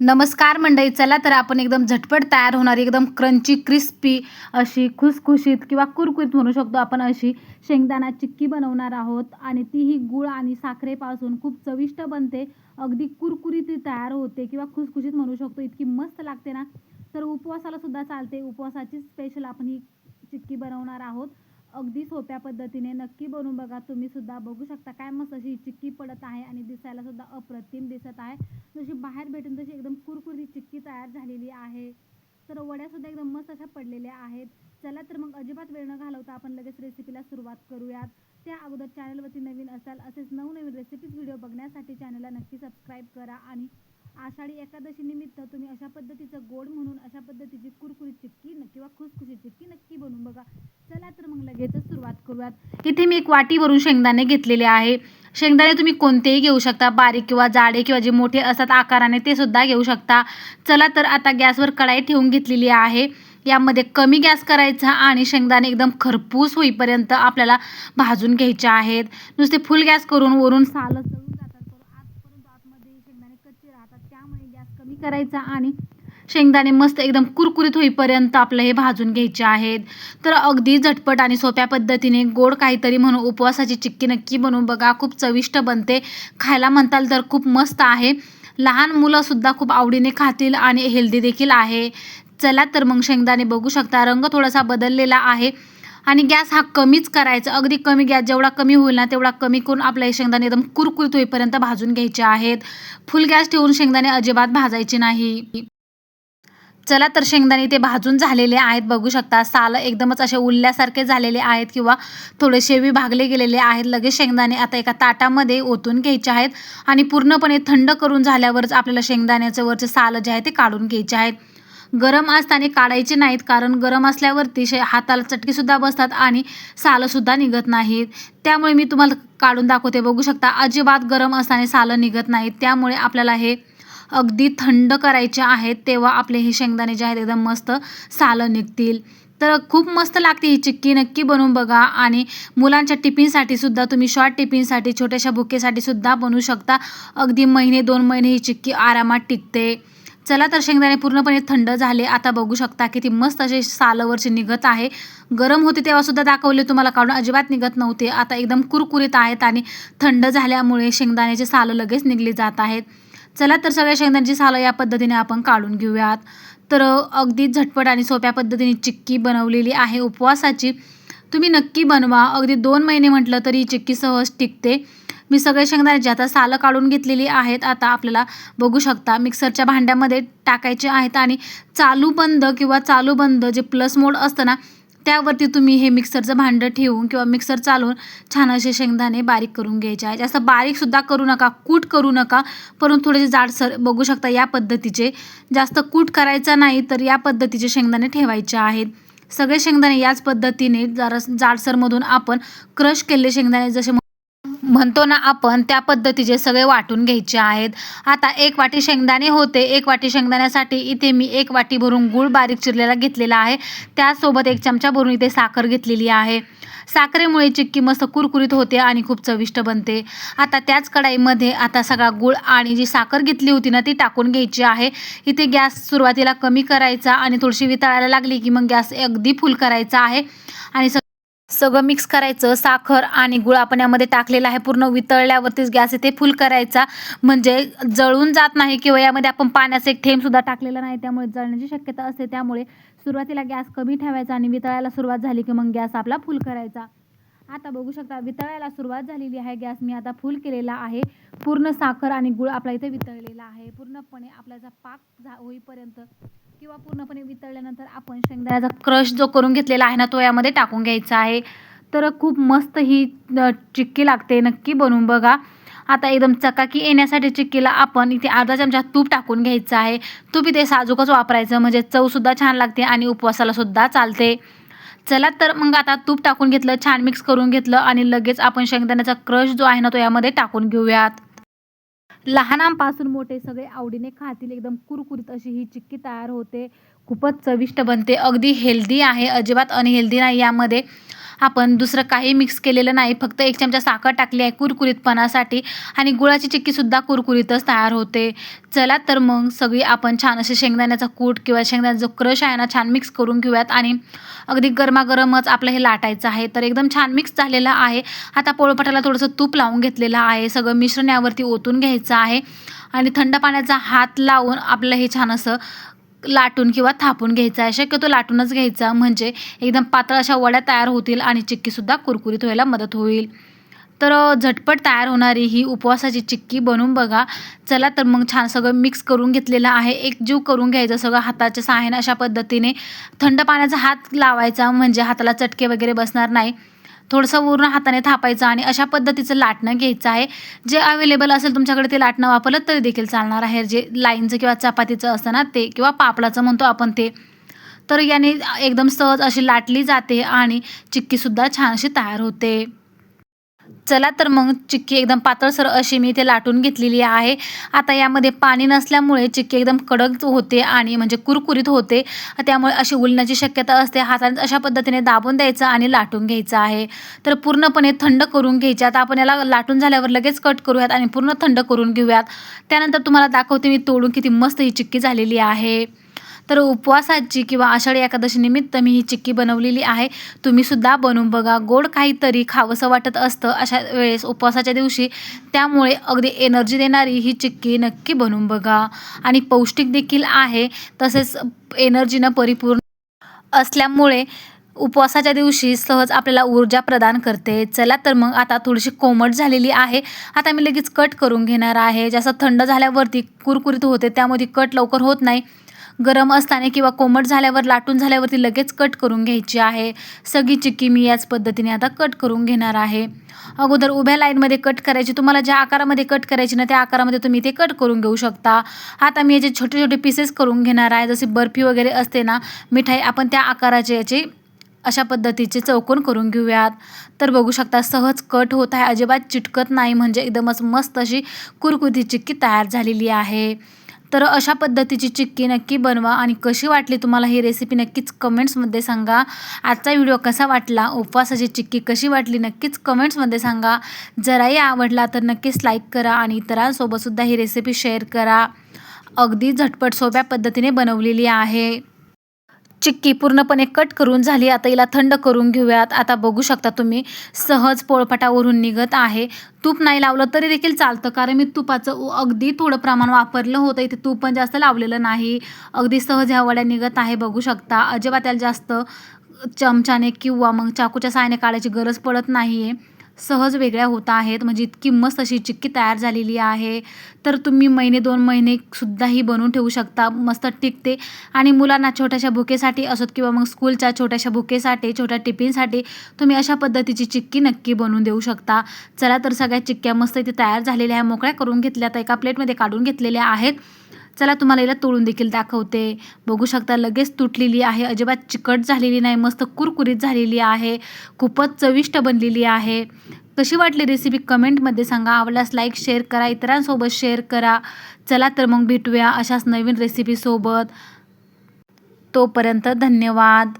नमस्कार मंडळी चला तर आपण एकदम झटपट तयार होणारी एकदम क्रंची क्रिस्पी अशी खुसखुशीत किंवा कुरकुरीत म्हणू शकतो आपण अशी शेंगदाणा चिक्की बनवणार आहोत. आणि तीही गुळ आणि साखरेपासून खूप चविष्ट बनते. अगदी कुरकुरीत ती तयार होते किंवा खुसखुशीत म्हणू शकतो. इतकी मस्त लागते ना. तर उपवासाला सुद्धा चालते. उपवासाची स्पेशल आपण ही चिक्की बनवणार आहोत. अगदी सोप्या पद्धतीने नक्की बनवून बघा. तुम्ही सुद्धा बघू शकता काय मस्त अशी चिक्की पडत आहे आणि दिसायला सुद्धा अप्रतिम दिसत आहे. जशी बाहेर भेटून तशी एकदम कुरकुरी चिक्की तयार झालेली आहे. तर वड्या सुद्धा एकदम मस्त अशा पडलेल्या आहेत. चला तर मग अजिबात वेळ न घालवता आपण लगेच रेसिपीला सुरुवात करूयात. त्या अगोदर चॅनलवरती नवीन असाल असेच नवनवीन रेसिपीज व्हिडिओ बघण्यासाठी चॅनलला नक्की सबस्क्राईब करा आणि आषाढी एकादशी निमित्त तुम्ही अशा पद्धतीचं गोड म्हणून अशा पद्धतीची कुरकुरी चिक्की किंवा खुसखुशी चिक्की नक्की बनवून बघा चला तर मग लगेचच सुरुवात. इथे मी एक वाटी भरून शेंगदाणे घेतलेले आहे. शेंगदाणे तुम्ही कोणतेही घेऊ शकता. बारीक किंवा जाडे किंवा जे मोठे असतात आकाराने ते सुद्धा घेऊ शकता. चला तर आता गॅसवर कढाई ठेवून घेतलेली आहे. यामध्ये कमी गॅस करायचा आणि शेंगदाणे एकदम खरपूस होईपर्यंत आपल्याला भाजून घ्यायचे आहेत. नुसते फुल गॅस करून वरून सालच जळून जातात. आतपर्यंत आतमध्ये शेंगदाणे कच्चे राहतात. त्यामुळे गॅस कमी करायचा आणि शेंगदाणे मस्त एकदम कुरकुरीत होईपर्यंत आपलं हे भाजून घ्यायचे आहेत. तर अगदी झटपट आणि सोप्या पद्धतीने गोड काहीतरी म्हणून उपवासाची चिक्की नक्की बनवून बघा. खूप चविष्ट बनते. खायला म्हणताल तर खूप मस्त आहे. लहान मुलंसुद्धा खूप आवडीने खातील आणि हेल्दी देखील आहे. चला तर मग शेंगदाणे बघू शकता. रंग थोडासा बदललेला आहे आणि गॅस हा कमीच करायचा. अगदी कमी गॅस जेवढा कमी होईल ना तेवढा कमी करून आपल्या हे शेंगदाणे एकदम कुरकुरीत होईपर्यंत भाजून घ्यायचे आहेत. फुल गॅस ठेवून शेंगदाणे अजिबात भाजायचे नाही. चला तर शेंगदाणे ते भाजून झालेले आहेत. बघू शकता साल एकदमच असे उरल्यासारखे झालेले आहेत किंवा थोडेसे विभागले गेलेले आहेत. लगेच शेंगदाणे आता एका ताटामध्ये ओतून घ्यायचे आहेत आणि पूर्णपणे थंड करून झाल्यावरच आपल्याला शेंगदाण्याचं वरचे साल जे आहे ते काढून घ्यायचे आहेत गरम असताना काढायचे नाहीत कारण गरम असल्यावरती शे हाताला चटकीसुद्धा बसतात आणि सालंसुद्धा निघत नाहीत. त्यामुळे मी तुम्हाला काढून दाखवते. बघू शकता अजिबात गरम असताना सालं निघत नाहीत. त्यामुळे आपल्याला हे अगदी थंड करायचे आहेत तेव्हा आपले हे शेंगदाणे जे आहेत एकदम मस्त सालं निघतील. तर खूप मस्त लागते ही चिक्की नक्की बनवून बघा. आणि मुलांच्या टिफिनसाठी सुद्धा तुम्ही शॉर्ट टिफिनसाठी छोट्याशा भुकेसाठी सुद्धा बनवू शकता. अगदी महिने दोन महिने ही चिक्की आरामात टिकते. चला तर शेंगदाणे पूर्णपणे थंड झाले. आता बघू शकता किती मस्त असे सालवरचे निघत आहे. गरम होते तेव्हा सुद्धा दाखवले तुम्हाला काढून. अजिबात निघत नव्हते. आता एकदम कुरकुरीत आहेत आणि थंड झाल्यामुळे शेंगदाण्याचे सालं लगेच निघली जात आहेत. चला तर सगळ्या शेंगदाण्याची सालं या पद्धतीने आपण काढून घेऊयात. तर अगदी झटपट आणि सोप्या पद्धतीने चिक्की बनवलेली आहे उपवासाची. तुम्ही नक्की बनवा. अगदी दोन महिने म्हटलं तरी ही चिक्की सहज टिकते. मी सगळे शेंगदाण्याची आता सालं काढून घेतलेली आहेत. आता आपल्याला बघू शकता मिक्सरच्या भांड्यामध्ये टाकायचे आहेत आणि चालू बंद किंवा चालू बंद जे प्लस मोड असतं ना त्यावरती तुम्ही हे मिक्सरचं भांडं ठेवून किंवा मिक्सर चालवून छान असे शेंगदाणे बारीक करून घ्यायचे आहे जास्त बारीकसुद्धा करू नका कूट करू नका परंतु थोडेसे जाडसर बघू शकता या पद्धतीचे. जास्त कूट करायचा नाही तर या पद्धतीचे शेंगदाणे ठेवायचे आहेत. सगळे शेंगदाणे याच पद्धतीने जरा जाडसरमधून आपण क्रश केलेले शेंगदाणे जसे म्हणतो ना आपण त्या पद्धतीचे सगळे वाटून घ्यायचे आहेत. आता एक वाटी शेंगदाणे होते. एक वाटी शेंगदाण्यासाठी इथे मी एक वाटी भरून गूळ बारीक चिरलेला घेतलेला आहे. त्यासोबत एक चमचा भरून इथे साखर घेतलेली आहे. साखरेमुळे चिक्की मस्त कुरकुरीत होते आणि खूप चविष्ट बनते. आता त्याच कढाईमध्ये आता सगळा गूळ आणि जी साखर घेतली होती ना ती टाकून घ्यायची आहे. इथे गॅस सुरुवातीला कमी करायचा आणि थोडीशी वितळायला लागली की मग गॅस अगदी फुल करायचा आहे. आणि सगळं मिक्स करायचं. साखर आणि गुळ आपण यामध्ये टाकलेलं आहे. पूर्ण वितळल्यावरतीच गॅस इथे फुल करायचा. म्हणजे जळून जात नाही किंवा यामध्ये आपण पाण्याचा एक थेंबसुद्धा टाकलेला नाही. त्यामुळे जळण्याची शक्यता असते. त्यामुळे सुरुवातीला गॅस कमी ठेवायचा आणि वितळायला सुरुवात झाली की मग गॅस आपला फुल करायचा. आता बघू शकता वितळायला सुरुवात झालेली आहे. गॅस मी आता फुल केलेला आहे. पूर्ण साखर आणि गुळ आपला इथे वितळलेला आहे. पूर्णपणे आपल्याचा पाक झा होईपर्यंत किंवा पूर्णपणे वितळल्यानंतर आपण शेंगदाण्याचा क्रश जो करून घेतलेला आहे ना तो यामध्ये टाकून घ्यायचा आहे. तर खूप मस्त ही चिक्की लागते नक्की बनवून बघा. आता एकदम चकाकी येण्यासाठी चिक्कीला आपण इथे अर्धा चमचा तूप टाकून घ्यायचं आहे. तूप इथे साजूकच वापरायचं म्हणजे चवसुद्धा छान लागते आणि उपवासालासुद्धा चालते. चला तर मग आता तूप टाकून घेतलं छान मिक्स करून घेतलं आणि लगेच आपण शेंगदाण्याचा क्रश जो आहे ना तो यामध्ये टाकून घेऊयात. लहानांपासून मोठे सगळे आवडीने खातील. एकदम कुरकुरीत अशी ही चिक्की तयार होते. खूपच चविष्ट बनते. अगदी हेल्दी आहे. अजिबात अनहेल्दी नाही यामध्ये. आपण दुसरं काही मिक्स केलेलं नाही. फक्त एक चमचा साखर टाकली आहे कुरकुरीतपणासाठी आणि गुळाची चिक्कीसुद्धा कुरकुरीतच तयार होते. चला तर मग सगळी आपण छान असे शेंगदाण्याचा कूट किंवा शेंगदाण्याचा जो क्रश आहे ना छान मिक्स करून घेऊयात. आणि अगदी गरमागरमच आपलं हे लाटायचं आहे. तर एकदम छान मिक्स झालेलं आहे. आता पोळपाटाला थोडंसं तूप लावून घेतलेलं आहे. सगळं मिश्रण यावरती ओतून घ्यायचं आहे. आणि थंड पाण्याचा हात लावून आपलं हे छान असं लाटून किंवा थापून घ्यायचा आहे. शक्यतो लाटूनच घ्यायचा. म्हणजे एकदम पातळ अशा वड्या तयार होतील आणि चिक्कीसुद्धा कुरकुरीत व्हायला मदत होईल. तर झटपट तयार होणारी ही उपवासाची चिक्की बनवून बघा. चला तर मग छान सगळं मिक्स करून घेतलेलं आहे. एकजीव करून घ्यायचं सगळं हाताच्या सहाय्याने अशा पद्धतीने. थंड पाण्याचा हात लावायचा. म्हणजे हाताला चटके वगैरे बसणार नाही. थोडंसं वरून हाताने थापायचं आणि अशा पद्धतीचं लाटणं घ्यायचं आहे. जे अवेलेबल असेल तुमच्याकडे ते लाटणं वापरलं तरी देखील चालणार आहे. जे लाईनचं किंवा चपातीचं असतं ना ते किंवा पापडाचं म्हणतो आपण ते. तर याने एकदम सहज अशी लाटली जाते आणि चिक्कीसुद्धा छान अशी तयार होते. चला तर मग चिक्की एकदम पातळसर अशी मी इथे लाटून घेतलेली आहे. आता यामध्ये पाणी नसल्यामुळे चिक्की एकदम कडक होते आणि म्हणजे कुरकुरीत होते. त्यामुळे अशी उलण्याची शक्यता असते. हाताने अशा पद्धतीने दाबून द्यायचं आणि लाटून घ्यायचं आहे. तर पूर्णपणे थंड करून घ्यायचे. आता आपण याला लाटून झाल्यावर लगेच कट करूयात आणि पूर्ण थंड करून घेऊयात. त्यानंतर तुम्हाला दाखवते मी तोडून किती मस्त ही चिक्की झालेली आहे. तर उपवासाची किंवा आषाढी एकादशी निमित्त मी ही चिक्की बनवलेली आहे. तुम्हीसुद्धा बनवून बघा. गोड काहीतरी खावंसं वाटत असतं अशा वेळेस उपवासाच्या दिवशी. त्यामुळे अगदी एनर्जी देणारी ही चिक्की नक्की बनवून बघा. आणि पौष्टिक देखील आहे. तसेच एनर्जीनं परिपूर्ण असल्यामुळे उपवासाच्या दिवशी सहज आपल्याला ऊर्जा प्रदान करते. चला तर मग आता थोडीशी कोमट झालेली आहे. आता मी लगेच कट करून घेणार आहे. जास्त थंड झाल्यावरती कुरकुरीत होते त्यामध्ये कट लवकर होत नाही. गरम असताना किंवा कोमट झाल्यावर लाटून झाल्यावरती लगेच कट करून घ्यायची आहे. सगळी चिक्की मी याच पद्धतीने आता कट करून घेणार आहे. अगोदर उभ्या लाईनमध्ये कट करायची. तुम्हाला ज्या आकारामध्ये कट करायची ना त्या आकारामध्ये तुम्ही ते कट करून घेऊ शकता. आता मी याचे छोटे छोटे पीसेस करून घेणार आहे. जशी बर्फी वगैरे असते ना मिठाई आपण त्या आकाराचे याचे अशा पद्धतीचे चौकोन करून घेऊयात. तर बघू शकता सहज कट होत आहे. अजिबात चिटकत नाही. म्हणजे एकदमच मस्त अशी कुरकुरी चिक्की तयार झालेली आहे. तर अशा पद्धतीची चिक्की नक्की बनवा आणि कशी वाटली तुम्हाला ही रेसिपी नक्कीच कमेंट्समध्ये सांगा. आजचा व्हिडिओ कसा वाटला? उपवासाची चिक्की कशी वाटली? नक्कीच कमेंट्समध्ये सांगा. जराही आवडला तर नक्कीच लाईक करा आणि इतरांसोबतसुद्धा ही रेसिपी शेअर करा. अगदी झटपट सोप्या पद्धतीने बनवलेली आहे. चिक्की पूर्णपणे कट करून झाली. आता हिला थंड करून घेऊयात. आता बघू शकता तुम्ही सहज पोळपाटावरून निघत आहे. तूप नाही लावलं तरी देखील चालतं. कारण मी तुपाचं अगदी थोडं प्रमाण वापरलं होतं. इथे तूप पण जास्त लावलेलं नाही. अगदी सहज ह्या वड्या निघत आहे. बघू शकता अजिबात त्याला जास्त चमच्याने किंवा मग चाकूच्या साहाय्याने काढायची गरज पडत नाही आहे सहज वेगळ्या होत आहेत. म्हणजे इतकी मस्त अशी चिक्की तयार झालेली आहे. तर तुम्ही महिने दोन महिने सुद्धा ही बनवून ठेवू शकता. मस्त टिकते. आणि मुलांना छोट्याशा भुकेसाठी असोत किंवा मग स्कूलच्या छोट्याशा भुकेसाठी छोट्या टिफिनसाठी तुम्ही अशा पद्धतीची चिक्की नक्की बनवून देऊ शकता. चला तर सगळ्या चिक्क्या मस्त इथे तयार झालेल्या आहे मोकळ्या करून घेतल्या तर एका प्लेटमध्ये काढून घेतलेल्या आहेत. चला तुम्हाला याला तोडून देखील दाखवते. बघू शकता लगेच तुटलेली आहे. अजिबात चिकट झालेली नाही. मस्त कुरकुरीत झालेली आहे. खूपच चविष्ट बनलेली आहे. कशी वाटली रेसिपी कमेंटमध्ये सांगा. आवडल्यास लाईक शेअर करा. इतरांसोबत शेअर करा. चला तर मग भेटूया अशाच नवीन रेसिपीसोबत तोपर्यंत धन्यवाद.